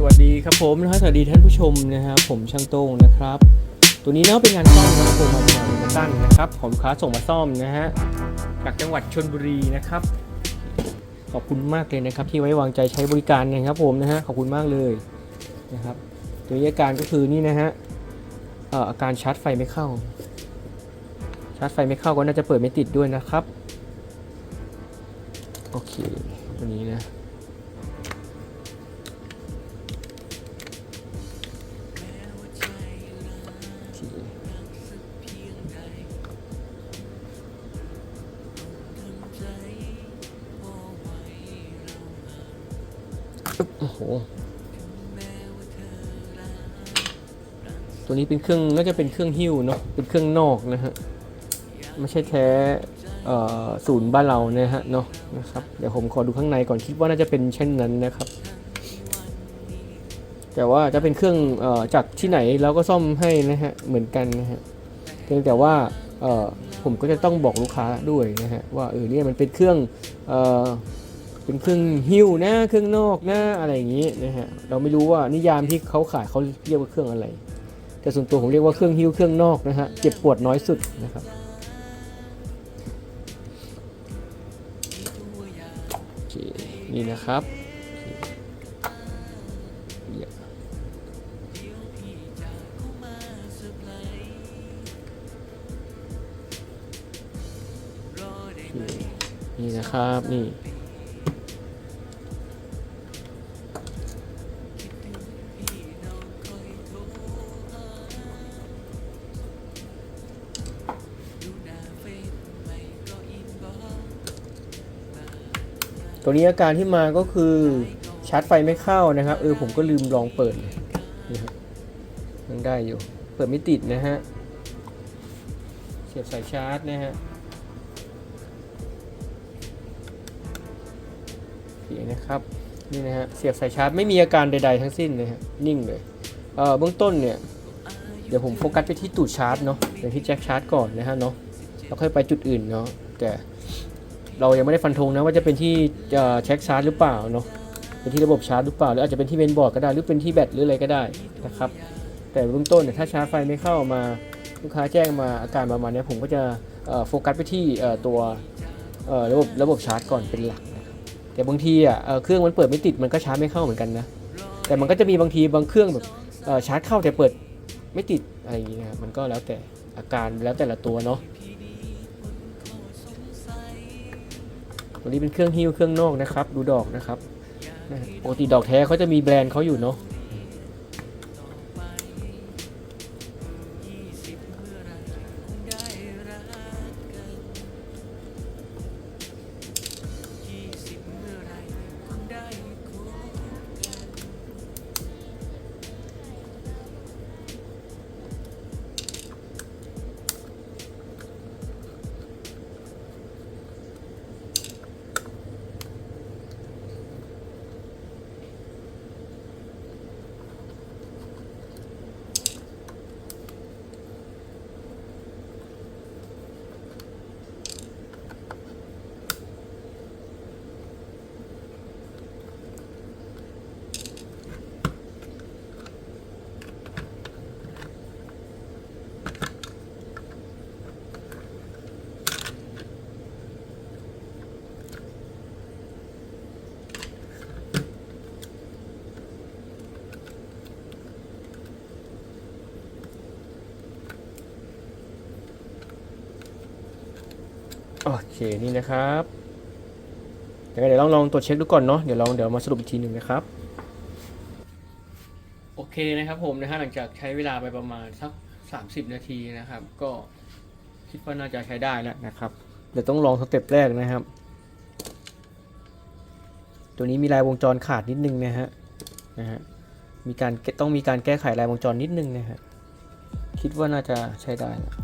สวัสดีครับผมนะฮะสวัสดีท่านผู้ชมนะครับผมช่างโต้งนะครับ ตัวนี้เนาะเป็นงานซ่อมนะครับผมมาจากมาตั้นนะครับของลูกค้าส่งมาซ่อมนะฮะจากจังหวัดชนบุรีนะครับ ขอบคุณมากเลยนะครับ ที่ไว้วางใจใช้บริการนะครับผมนะฮะขอบคุณมากเลยนะครับตัวอาการก็คือนี่นะฮะอาการชาร์จไฟไม่เข้า ชาร์จไฟไม่เข้าก็น่าจะเปิดไม่ติดด้วยนะครับโอเคตัวนี้นะ นี้เป็นเครื่องน่าจะเป็นเครื่องหิ้วเนาะเป็นเครื่องนอกนะฮะไม่ใช่แท้ศูนย์บ้านเรานะฮะเนาะนะครับเดี๋ยวผมขอดูข้างในก่อนคิดว่าน่าจะเป็นเช่นนั้นนะครับ แต่ว่าจะเป็นเครื่องออจากที่ไหนเราก็ซ่อมให้นะฮะเหมือนกันนะฮะเพียงแต่ว่าผมก็จะต้องบอกลูกค้าด้วยนะฮะว่าเออเนี่ยมันเป็นเครื่องเออเป็นเครื่องหิ้วนะเครื่องนอกนะอะไรอย่างนี้นะฮะเราไม่รู้ว่านิยามที่เขาขายเขาเรียกว่าเครื่องอะไร แต่ส่วนตัวผมเรียกว่าเครื่องหิ้วเครื่องนอกนะฮะเจ็บปวดน้อยสุดนะครับโอเคนี่นะครับนี่นะครับนี่ ตัวนี้อาการที่มาก็คือชาร์จไฟไม่เข้านะครับ เออผมก็ลืมลองเปิดนี่ครับยังได้อยู่ เปิดไม่ติดนะฮะ เสียบสายชาร์จนะฮะโอเคนะครับนี่นะฮะเสียบสายชาร์จไม่มีอาการใด ๆ ทั้งสิ้นนะฮะนิ่งเลยเอ่อเบื้องต้นเนี่ยเดี๋ยวผมโฟกัสไปที่ตูดชาร์จเนาะไปที่แจ็คชาร์จก่อนนะฮะเนาะแล้วค่อยไปจุดอื่นเนาะแต่ เรายังไม่ได้ฟันธงนะว่าจะเป็นที่เอ่อแจ็คชาร์จหรือเปล่าเนาะเป็นที่ระบบชาร์จหรือเปล่าหรืออาจจะเป็นที่เมนบอร์ดก็ได้หรือเป็นที่แบตหรืออะไรก็ได้นะครับแต่เบื้องต้นเนี่ยถ้าชาร์จไฟไม่เข้ามาลูกค้าแจ้งมาอาการประมาณนี้ผมก็จะโฟกัสไปที่ตัวระบบระบบชาร์จก่อนเป็นหลักแต่บางทีอะเครื่องมันเปิดไม่ติดมันก็ชาร์จไม่เข้าเหมือนกันนะแต่มันก็จะมีบางทีบางเครื่องแบบชาร์จเข้าแต่เปิดไม่ติดอะไรอย่างเงี้ยมันก็แล้วแต่อาการแล้วแต่ละตัวเนาะ ตัวนี้เป็นเครื่องฮิ้วเครื่องนอกนะครับ ดูดอกนะครับปกติดอกแท้เขาจะมีแบรนด์เขาอยู่เนาะ โอเคนี่นะครับเดี๋ยวเดี๋ยวลองลองตรวจเช็คดูก่อนเนาะเดี๋ยวลองเดี๋ยวมาสรุปอีกทีหนึ่งนะครับ โอเคนะครับผมนะฮะหลังจากใช้เวลาไปประมาณสัก30นาทีนะครับ ก็คิดว่าน่าจะใช้ได้แล้วนะครับ เดี๋ยวต้องลองสเต็ปแรกนะครับ ตัวนี้มีลายวงจรขาดนิดนึงนะฮะนะฮะมีการต้องมีการแก้ไขลายวงจรนิดนึงนะฮะคิดว่าน่าจะใช้ได้แล้ว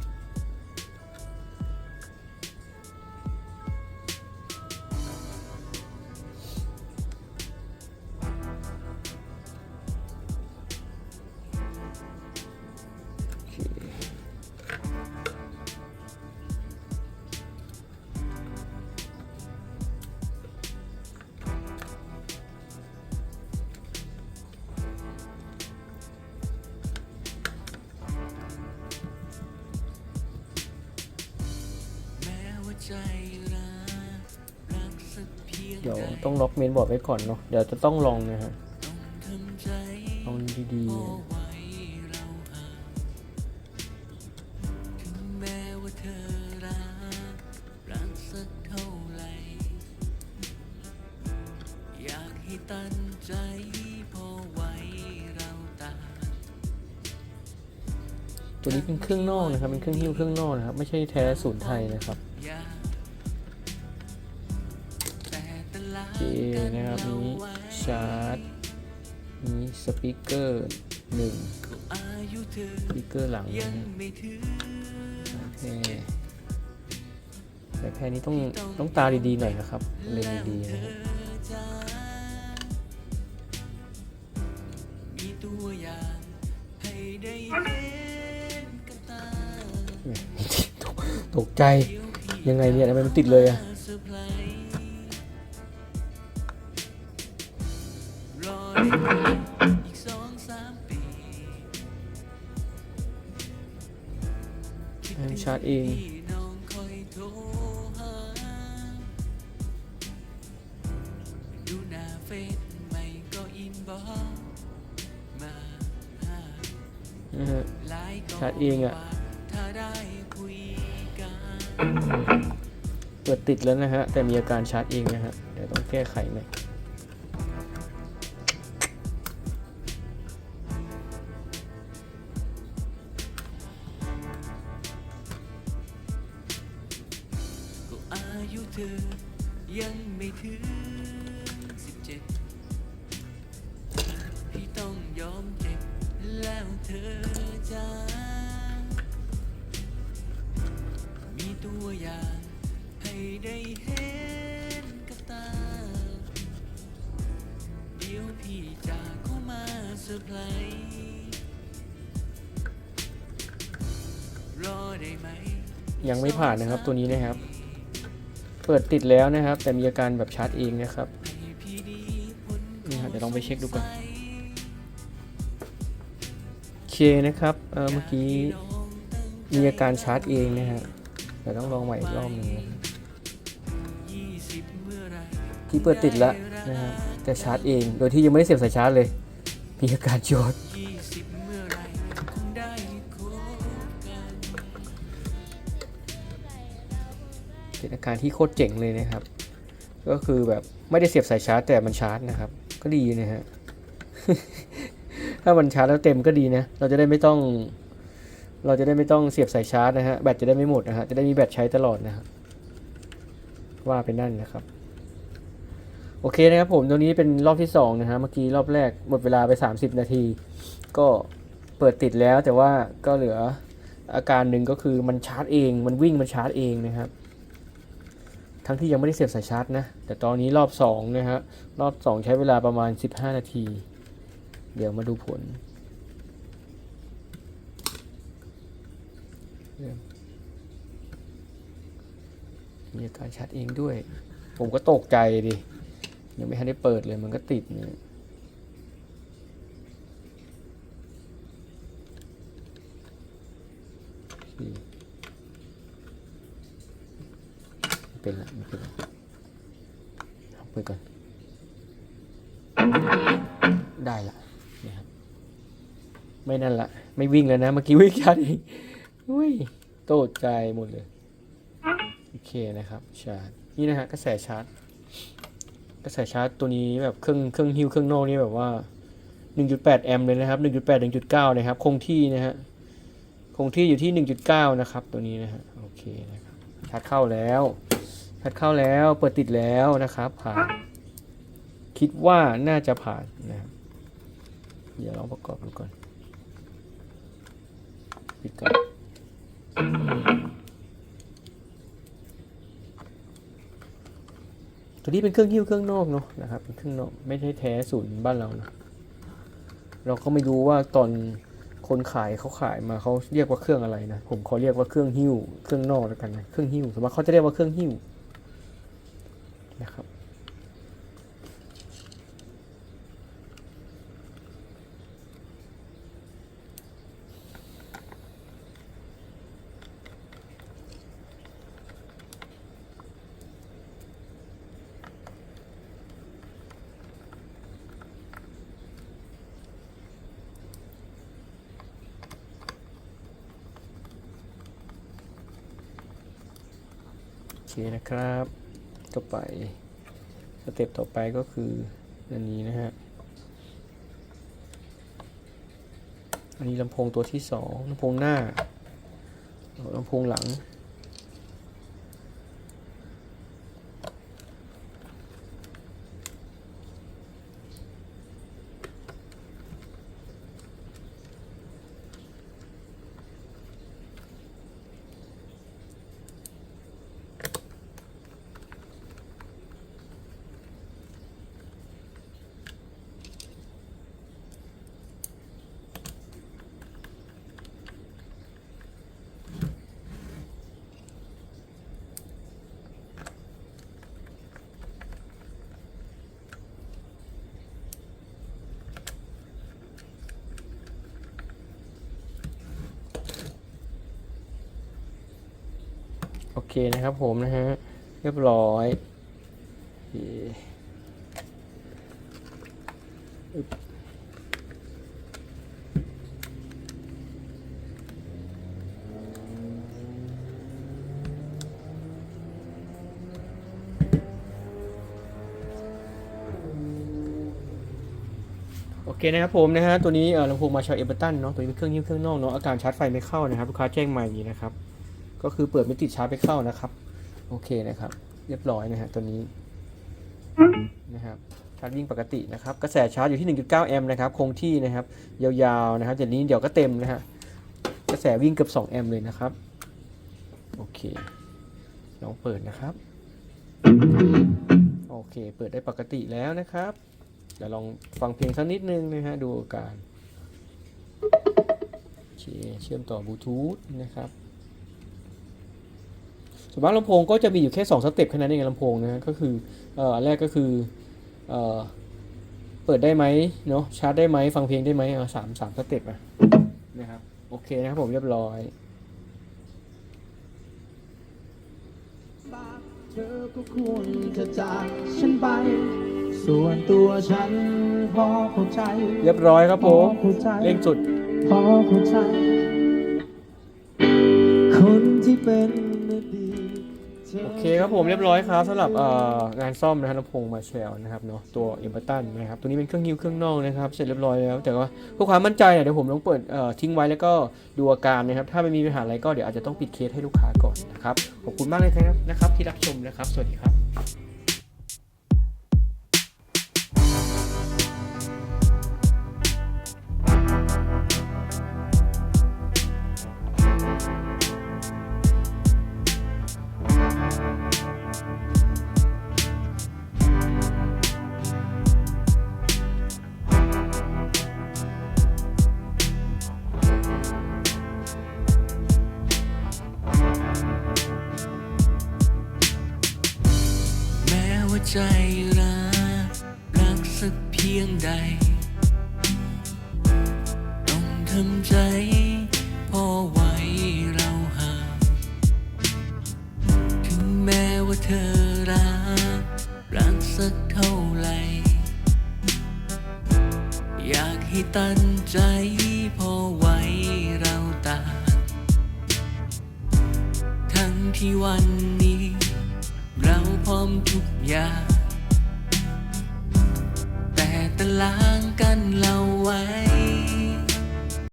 ต้องล็อกเมนบอร์ดไว้ก่อนเนาะเดี๋ยวจะต้องลองนะฮะลองดีแม้ว่าเธอรักรักสักเท่าไหร่อยากให้ตั้งใจพอไว้เราต่างๆตัวนี้เป็นเครื่องนอกนะครับ เป็นเครื่องหิ้วเครื่องนอกนะครับ ไม่ใช่แท้ศูนย์ไทยนะครับ ชาร์จนี้สปีกเกอร์หนึ่งสปีกเกอร์หลังยันะงฮะไม่ถึงโอเคแต่แค่นี้ต้องต้องตาดีๆหน่อยนะครับ เล็งดีๆนะฮะจะมีตัวอย่างให้ได้เห็นกับตกใจยังไงเนี่ยทำไมมันติดเลยอะะฮะไลน์ก็ชาร์จเองอะว่าถ้าได้คุยกันเปิดติดแล้วนะฮะ แต่มีอาการชาร์จเองนะฮะ เดี๋ยวต้องแก้ไขหน่อย อร์ไพรส์รอได้ไหมยังไม่ผ่านนะครับตัวนี้นะครับ เปิดติดแล้วนะครับ แต่มีอาการแบบชาร์จเองนะครับนี่ครับเดี๋ยวลองไปเช็คดูก่อนโอเคนะครับเออเมื่อกี้มีอาการชาร์จเองนะฮะเดี๋ยวต้องลองใหม่อีกรอบหนึ่งที่เปิดติดแล้วนะฮะแต่ชาร์จเอง โดยที่ยังไม่ได้เสียบสายชาร์จเลย มีอาการช็อตยี่สิบเมื่อไหรคงได้คบกันเป็นอาการที่โคตรเจ๋งเลยนะครับ ก็คือแบบไม่ได้เสียบสายชาร์จแต่มันชาร์จนะครับ ก็ดีนะฮะ ถ้ามันชาร์จแล้วเต็มก็ดีนะ เราจะได้ไม่ต้อง เราจะได้ไม่ต้องเสียบสายชาร์จนะฮะ แบตจะได้ไม่หมดนะฮะ จะได้มีแบตใช้ตลอดนะครับว่าเป็นนั่นนะครับ โอเคนะครับผมตัวนี้เป็นรอบที่สองนะฮะเมื่อกี้รอบแรกหมดเวลาไป 30 นาที ก็เปิดติดแล้วแต่ว่าก็เหลืออาการหนึ่งก็คือมันชาร์จเองมันวิ่งมันชาร์จเองนะครับ ทั้งที่ยังไม่ได้เสียบสายชาร์จนะแต่ตอนนี้รอบ2นะฮะรอบ 2 ใช้เวลาประมาณ 15 นาที เดี๋ยวมาดูผลมีอาการชาร์จเองด้วย ผมก็ตกใจดิ ยังไม่ทันได้เปิดเลยมันก็ติดนี่เป็นละไม่เป็นละเอาไปก่อน ได้ละนี่ครับไม่นั่นละไม่วิ่งแล้วนะ เมื่อกี้วิ่งชาร์จเองอุ้ยโตกใจหมดเลย โอเคนะครับ ชาร์จ นี่นะฮะกระแสชาร์จ กระแสชาร์จตัวนี้แบบเครื่องเครื่องฮิ้วเครื่องนอกนี่แบบว่า 1.8 แอมป์เลยนะครับ 1.8 1.9 นะครับ คงที่นะฮะ คงที่อยู่ที่ 1.9 นะครับ ตัวนี้นะฮะ โอเคนะครับชาร์จเข้าแล้วชาร์จเข้าแล้ว เปิดติดแล้วนะครับ ผ่าน คิดว่าน่าจะผ่านนะครับ เดี๋ยวลองประกอบดูก่อน ปิดก่อน ตัวนี้เป็นเครื่องหิ้วเครื่องนอกเนาะนะครับเป็นเครื่องนอกไม่ใช่แท้ศูนย์บ้านเรานะเราก็ไม่รู้ว่าตอนคนขายเขาขายมาเขาเรียกว่าเครื่องอะไรนะผมขอเรียกว่าเครื่องหิ้วเครื่องนอกแล้วกันนะเครื่องหิ้วสมมติเขาจะเรียกว่าเครื่องหิ้วนะครับ คนะครับต่อไปสเต็ปต่อไปก็คืออันนี้นะฮะอันนี้ลำโพงตัวที่สองลำโพงหน้าเอาลำโพงหลัง เคนะครับผมนะฮะ เรียบร้อยโอเคนะครับผมนะฮะตัวนี้เอ่อลำโพงมาชาเอเบอร์ตันเนาะตัวนี้เป็นเครื่องยิ้มเครื่องนอกเนาะอาการชาร์จไฟไม่เข้านะครับลูกค้าแจ้งมาอย่างนี้นะครับ ก็คือเปิดไม่ติดชาร์จไม่เข้านะครับ โอเคนะครับ เรียบร้อยนะฮะตัวนี้นะครับชาร์จวิ่งปกตินะครับกระแสชาร์จอยู่ที่ 1.9 แอมป์นะครับคงที่นะครับยาวๆนะครับจากนี้เดี๋ยวก็เต็มนะฮะกระแสวิ่งเกือบ 2 แอมป์เลยนะครับโอเคลองเปิดนะครับ โอเค เปิดได้ปกติแล้วนะครับ เดี๋ยวลองฟังเพลงสักนิดนึงนะฮะดูอาการโอเคเชื่อมต่อบลูทูธนะครับ ส่วนมากลำโพงก็จะมีอยู่แค่2สเต็ปแค่นั้นเองลำโพงนะฮะก็คือเอ่ออันแรกก็คือเอ่อเปิดได้ไหมเนาะชาร์จได้ไหมฟังเพลงได้ไหมเอาสามสามสเต็ปอะนะครับโอเคนะครับผมเรียบร้อยเธอก็ควรจะจากฉันไป ส่วนตัวฉันพอเข้าใจ เรียบร้อยครับผมพอเข้าใจเร่งสุด พอเข้าใจ คนที่เป็นอดีตธ โอเคครับผมเรียบร้อยครับสำหรับงานซ่อมนะฮะลำโพงมาเชลนะครับเนาะตัวเอเบอร์ตันนะครับตัวนี้เป็นเครื่องยิ้วเครื่องนอกนะครับเสร็จเรียบร้อยแล้ว แต่ว่าเพื่อความมั่นใจเนี่ยเดี๋ยวผมต้องเปิดทิ้งไว้แล้วก็ดูอาการนะครับ ถ้าไม่มีปัญหาอะไรก็เดี๋ยวอาจจะต้องปิดเคสให้ลูกค้าก่อนนะครับขอบคุณมากเลยครับนะครับที่รับชมนะครับ สวัสดีครับ เธอรัก รักสักเท่าไหร่ อยากให้ตั้งใจพอไว้เราต่างทั้งที่วันนี้ เราพร้อมทุกอย่าง